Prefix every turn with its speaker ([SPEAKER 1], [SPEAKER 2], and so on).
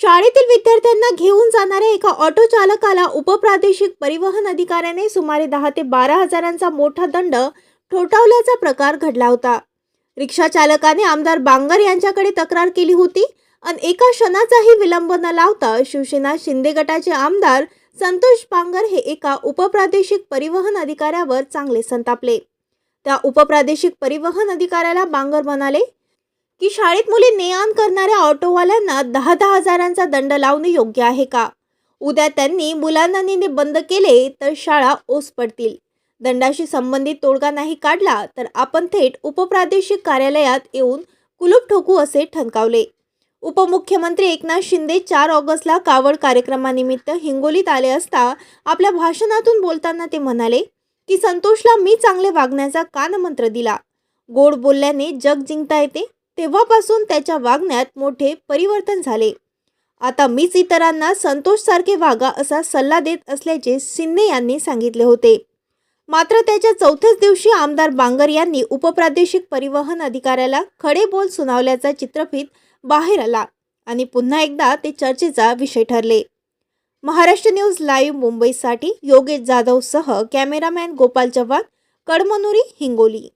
[SPEAKER 1] शाळेतील विद्यार्थ्यांना घेऊन जाणाऱ्या एका ऑटो चालकाला उपप्रादेशिक परिवहन अधिकाऱ्याने सुमारे दहा ते बारा हजारांचा मोठा दंड ठोठावल्याचा प्रकार घडला होता. रिक्षा चालकाने आमदार बांगर यांच्याकडे तक्रार केली होती आणि एका क्षणाचाही विलंब न लावता शिवसेना शिंदे गटाचे आमदार संतोष बांगर हे एका उपप्रादेशिक परिवहन अधिकाऱ्यावर चांगले संतापले. त्या उपप्रादेशिक परिवहन अधिकाऱ्याला बांगर म्हणाले की शाळेत मुली ने आण करणाऱ्या ऑटोवाल्यांना दहा दहा हजारांचा दंड लावणे योग्य आहे का? उद्या त्यांनी मुलांना नेणे बंद केले तर शाळा ओस पडतील. दंडाशी संबंधित तोडगा नाही काढला तर आपण थेट उपप्रादेशिक कार्यालयात येऊन कुलूप ठोकू असे ठणकावले. उपमुख्यमंत्री एकनाथ शिंदे चार ऑगस्टला कावड कार्यक्रमानिमित्त हिंगोलीत आले असता आपल्या भाषणातून बोलताना ते म्हणाले की संतोषला मी चांगले वागण्याचा कानमंत्र दिला. गोड बोलल्याने जग जिंकता येते. तेव्हापासून त्याच्या वागण्यात मोठे परिवर्तन झाले. आता मीच इतरांना संतोषसारखे वागा असा सल्ला देत असल्याचे सिन्ने यांनी सांगितले होते. मात्र त्याच्या चौथ्याच दिवशी आमदार बांगर यांनी उपप्रादेशिक परिवहन अधिकाऱ्याला खडे बोल सुनावल्याचा चित्रफित बाहेर आला आणि पुन्हा एकदा ते चर्चेचा विषय ठरले. महाराष्ट्र न्यूज लाईव्ह मुंबईसाठी योगेश जाधवसह कॅमेरामॅन गोपाल चव्हाण कडमनुरी हिंगोली.